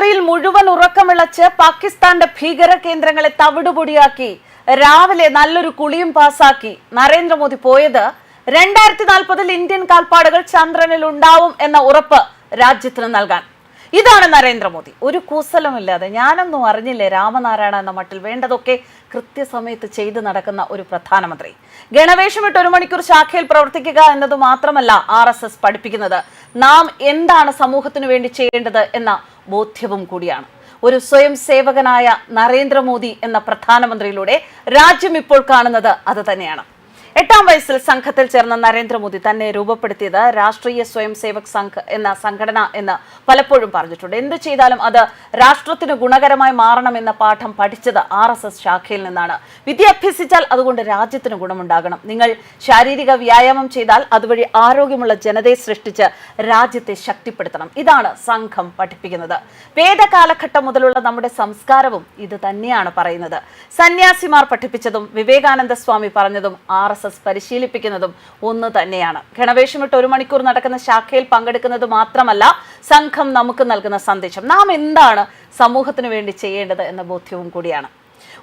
രാത്രിയിൽ മുഴുവൻ ഉറക്കമിളച്ച് പാകിസ്ഥാന്റെ ഭീകര കേന്ദ്രങ്ങളെ തവിടുപൊടിയാക്കി. രാവിലെ നല്ലൊരു കുളിയും പാസാക്കി. നരേന്ദ്രമോദി പോയത് രണ്ടായിരത്തി നാൽപ്പതിൽ ഇന്ത്യൻ കാൽപ്പാടുകൾ ചന്ദ്രനിൽ ഉണ്ടാവും എന്ന ഉറപ്പ് രാജ്യത്തിന് നൽകാൻ. ഇതാണ് നരേന്ദ്രമോദി. ഒരു കൂസലമില്ലാതെ ഞാനൊന്നും അറിഞ്ഞില്ലേ രാമനാരായണ എന്ന മട്ടിൽ വേണ്ടതൊക്കെ കൃത്യസമയത്ത് ചെയ്തു നടക്കുന്ന ഒരു പ്രധാനമന്ത്രി. ഗണവേഷമിട്ട് ഒരു മണിക്കൂർ ശാഖയിൽ പ്രവർത്തിക്കുക എന്നത് മാത്രമല്ല ആർ എസ് എസ് പഠിപ്പിക്കുന്നത്. നാം എന്താണ് സമൂഹത്തിനു വേണ്ടി ചെയ്യേണ്ടത് എന്ന ബോധ്യവും കൂടിയാണ്. ഒരു സ്വയം സേവകനായ നരേന്ദ്രമോദി എന്ന പ്രധാനമന്ത്രിയിലൂടെ രാജ്യം ഇപ്പോൾ കാണുന്നത് അത് തന്നെയാണ്. എട്ടാം വയസ്സിൽ സംഘത്തിൽ ചേർന്ന നരേന്ദ്രമോദി തന്നെ രൂപപ്പെടുത്തിയത് രാഷ്ട്രീയ സ്വയം സേവക് സംഘ് എന്ന സംഘടന എന്ന് പലപ്പോഴും പറഞ്ഞിട്ടുണ്ട്. എന്തു ചെയ്താലും അത് രാഷ്ട്രത്തിന് ഗുണകരമായി മാറണമെന്ന പാഠം പഠിച്ചത് ആർ എസ് എസ് ശാഖയിൽ നിന്നാണ്. വിദ്യ അഭ്യസിച്ചാൽ അതുകൊണ്ട് രാജ്യത്തിന് ഗുണമുണ്ടാകണം. നിങ്ങൾ ശാരീരിക വ്യായാമം ചെയ്താൽ അതുവഴി ആരോഗ്യമുള്ള ജനതയെ സൃഷ്ടിച്ച് രാജ്യത്തെ ശക്തിപ്പെടുത്തണം. ഇതാണ് സംഘം പഠിപ്പിക്കുന്നത്. വേദകാലഘട്ടം മുതലുള്ള നമ്മുടെ സംസ്കാരവും ഇത് തന്നെയാണ് പറയുന്നത്. സന്യാസിമാർ പഠിപ്പിച്ചതും വിവേകാനന്ദ സ്വാമി പറഞ്ഞതും ആർ എസ് എസ് പരിശീലിപ്പിക്കുന്നതും ഒന്ന് തന്നെയാണ്. ഗണവേഷമിട്ട് ഒരു മണിക്കൂർ നടക്കുന്ന ശാഖയിൽ പങ്കെടുക്കുന്നത് മാത്രമല്ല സംഘം നമുക്ക് നൽകുന്ന സന്ദേശം. നാം എന്താണ് സമൂഹത്തിന് വേണ്ടി ചെയ്യേണ്ടത് എന്ന ബോധ്യവും കൂടിയാണ്.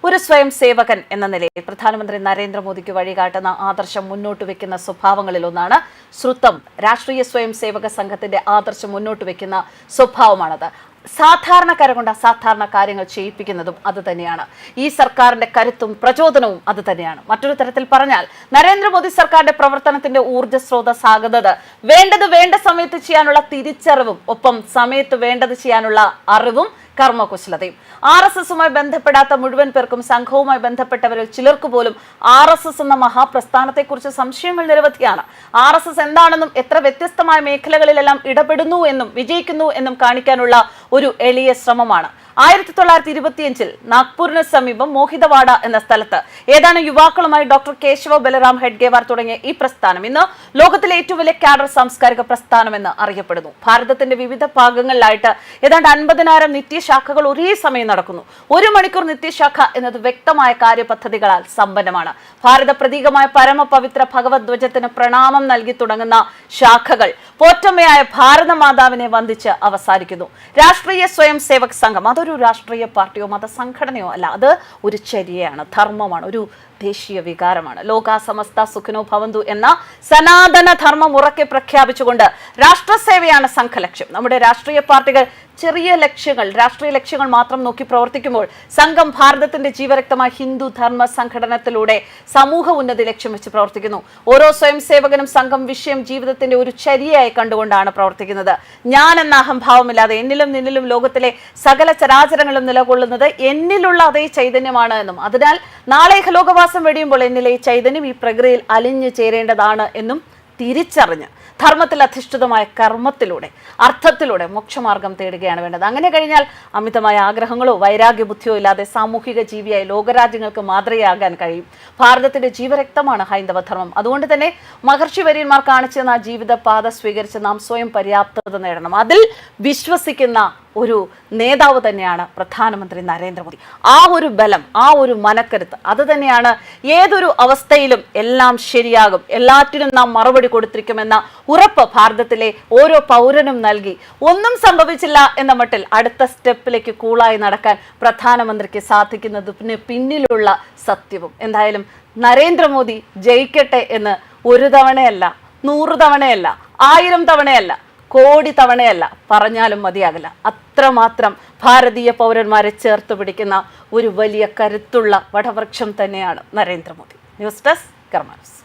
ഒരു സ്വയം സേവകൻ എന്ന നിലയിൽ പ്രധാനമന്ത്രി നരേന്ദ്രമോദിക്ക് വഴികാട്ടുന്ന ആദർശം മുന്നോട്ട് വെക്കുന്ന സ്വഭാവങ്ങളിൽ ഒന്നാണ് ശ്രുത്തം രാഷ്ട്രീയ സ്വയം സേവക സംഘത്തിന്റെ ആദർശം മുന്നോട്ട് വെക്കുന്ന സ്വഭാവമാണത്. സാധാരണക്കാരെ കൊണ്ട് അസാധാരണ കാര്യങ്ങൾ ചെയ്യിപ്പിക്കുന്നതും അത് തന്നെയാണ്. ഈ സർക്കാരിന്റെ കരുത്തും പ്രചോദനവും അത് തന്നെയാണ്. മറ്റൊരു തരത്തിൽ പറഞ്ഞാൽ നരേന്ദ്രമോദി സർക്കാരിന്റെ പ്രവർത്തനത്തിന്റെ ഊർജസ്രോതസ്സാകുന്നത് വേണ്ടത് വേണ്ട സമയത്ത് ചെയ്യാനുള്ള തിരിച്ചറിവും ഒപ്പം സമയത്ത് വേണ്ടത് ചെയ്യാനുള്ള അറിവും കർമ്മകുശലതയും. ആർ എസ് എസുമായി ബന്ധപ്പെടാത്ത മുഴുവൻ പേർക്കും സംഘവുമായി ബന്ധപ്പെട്ടവരിൽ ചിലർക്ക് പോലും ആർ എസ് എസ് എന്ന മഹാപ്രസ്ഥാനത്തെക്കുറിച്ച് സംശയങ്ങൾ നിരവധിയാണ്. ആർ എസ് എസ് എന്താണെന്നും എത്ര വ്യത്യസ്തമായ മേഖലകളിലെല്ലാം ഇടപെടുന്നു എന്നും വിജയിക്കുന്നു എന്നും കാണിക്കാനുള്ള ഒരു എളിയ ശ്രമമാണ്. ആയിരത്തി തൊള്ളായിരത്തി ഇരുപത്തിയഞ്ചിൽ നാഗ്പൂരിന് സമീപം മോഹിതവാഡ എന്ന സ്ഥലത്ത് ഏതാനും യുവാക്കളുമായി ഡോക്ടർ കേശവ ബലറാം ഹെഡ്ഗേവാർ തുടങ്ങിയ ഈ പ്രസ്ഥാനം. ഇന്ന് ലോകത്തിലെ ഏറ്റവും വലിയ കാഡർ സാംസ്കാരിക പ്രസ്ഥാനമെന്ന് അറിയപ്പെടുന്നു. ഭാരതത്തിന്റെ വിവിധ ഭാഗങ്ങളിലായിട്ട് ഏതാണ്ട് അൻപതിനായിരം നിത്യശാഖകൾ ഒരേ സമയം നടക്കുന്നു. ഒരു മണിക്കൂർ നിത്യശാഖ എന്നത് വ്യക്തമായ കാര്യപദ്ധതികളാൽ സമ്പന്നമാണ്. ഭാരത പ്രതീകമായ പരമപവിത്ര ഭഗവത് ധ്വജത്തിന് പ്രണാമം നൽകി തുടങ്ങുന്ന ശാഖകൾ പോറ്റമ്മയായ ഭാരതമാതാവിനെ വന്ദിച്ച് അവസാനിക്കുന്നു. രാഷ്ട്രീയ സ്വയം സേവക് സംഘം. അതൊരു രാഷ്ട്രീയ പാർട്ടിയോ മതസംഘടനയോ അല്ല. അത് ഒരു ചര്യയാണ് ധർമ്മമാണ് ഒരു ദേശീയ വികാരമാണ്. ലോക സമസ്ത സുഖിനോ ഭവന്തു എന്ന സനാതന ധർമ്മം ഉറക്കെ പ്രഖ്യാപിച്ചുകൊണ്ട് രാഷ്ട്രസേവയാണ് സംഘലക്ഷ്യം. നമ്മുടെ രാഷ്ട്രീയ പാർട്ടികൾ ചെറിയ ലക്ഷ്യങ്ങൾ രാഷ്ട്രീയ ലക്ഷ്യങ്ങൾ മാത്രം നോക്കി പ്രവർത്തിക്കുമ്പോൾ സംഘം ഭാരതത്തിന്റെ ജീവരക്തമായ ഹിന്ദു ധർമ്മ സംഘടനത്തിലൂടെ സമൂഹ ഉന്നതി ലക്ഷ്യം വെച്ച് പ്രവർത്തിക്കുന്നു. ഓരോ സ്വയം സേവകനും സംഘം വിഷയം ജീവിതത്തിന്റെ ഒരു ചര്യയായി കണ്ടുകൊണ്ടാണ് പ്രവർത്തിക്കുന്നത്. ഞാൻ എന്ന അഹംഭാവമില്ലാതെ എന്നിലും നിന്നിലും ലോകത്തിലെ സകല ചരാചരങ്ങളും നിലകൊള്ളുന്നത് എന്നിലുള്ള അതേ ചൈതന്യമാണ് എന്നും. അതിനാൽ നാളെ ലോകവാസം വെടിയുമ്പോൾ എന്നിലെ ചൈതന്യം ഈ പ്രക്രിയയിൽ അലിഞ്ഞു ചേരേണ്ടതാണ് എന്നും തിരിച്ചറിഞ്ഞ് ധർമ്മത്തിൽ അധിഷ്ഠിതമായ കർമ്മത്തിലൂടെ അർത്ഥത്തിലൂടെ മോക്ഷമാർഗം തേടുകയാണ് വേണ്ടത്. അങ്ങനെ കഴിഞ്ഞാൽ അമിതമായ ആഗ്രഹങ്ങളോ വൈരാഗ്യ ബുദ്ധിയോ ഇല്ലാതെ സാമൂഹിക ജീവിയായി ലോകരാജ്യങ്ങൾക്ക് മാതൃകയാകാൻ കഴിയും. ഭാരതത്തിന്റെ ജീവരക്തമാണ് ഹൈന്ദവ ധർമ്മം. അതുകൊണ്ട് തന്നെ മഹർഷി വര്യന്മാർ കാണിച്ചെന്ന ജീവിതപാത സ്വീകരിച്ച് നാം സ്വയം പര്യാപ്തത നേടണം. അതിൽ വിശ്വസിക്കുന്ന ഒരു നേതാവ് തന്നെയാണ് പ്രധാനമന്ത്രി നരേന്ദ്രമോദി. ആ ഒരു ബലം ആ ഒരു മനക്കരുത്ത് അത് തന്നെയാണ് ഏതൊരു അവസ്ഥയിലും എല്ലാം ശരിയാകും. എല്ലാറ്റിനും നാം മറുപടി കൊടുത്തിരിക്കുമെന്ന ഉറപ്പ് ഭാരതത്തിലെ ഓരോ പൗരനും നൽകി. ഒന്നും സംഭവിച്ചില്ല എന്ന മട്ടിൽ അടുത്ത സ്റ്റെപ്പിലേക്ക് കൂളായി നടക്കാൻ പ്രധാനമന്ത്രിക്ക് സാധിക്കുന്നതിന് പിന്നിലുള്ള സത്യവും. എന്തായാലും നരേന്ദ്രമോദി ജയിക്കട്ടെ എന്ന് ഒരു തവണയല്ല നൂറ് തവണയല്ല ആയിരം തവണയല്ല കോടി തവണയല്ല പറഞ്ഞാലും മതിയാകില്ല. അത്രമാത്രം ഭാരതീയ പൗരന്മാരെ ചേർത്ത് പിടിക്കുന്ന ഒരു വലിയ കരുത്തുള്ള വടവൃക്ഷം തന്നെയാണ് നരേന്ദ്രമോദി. News desk കർമാനസ്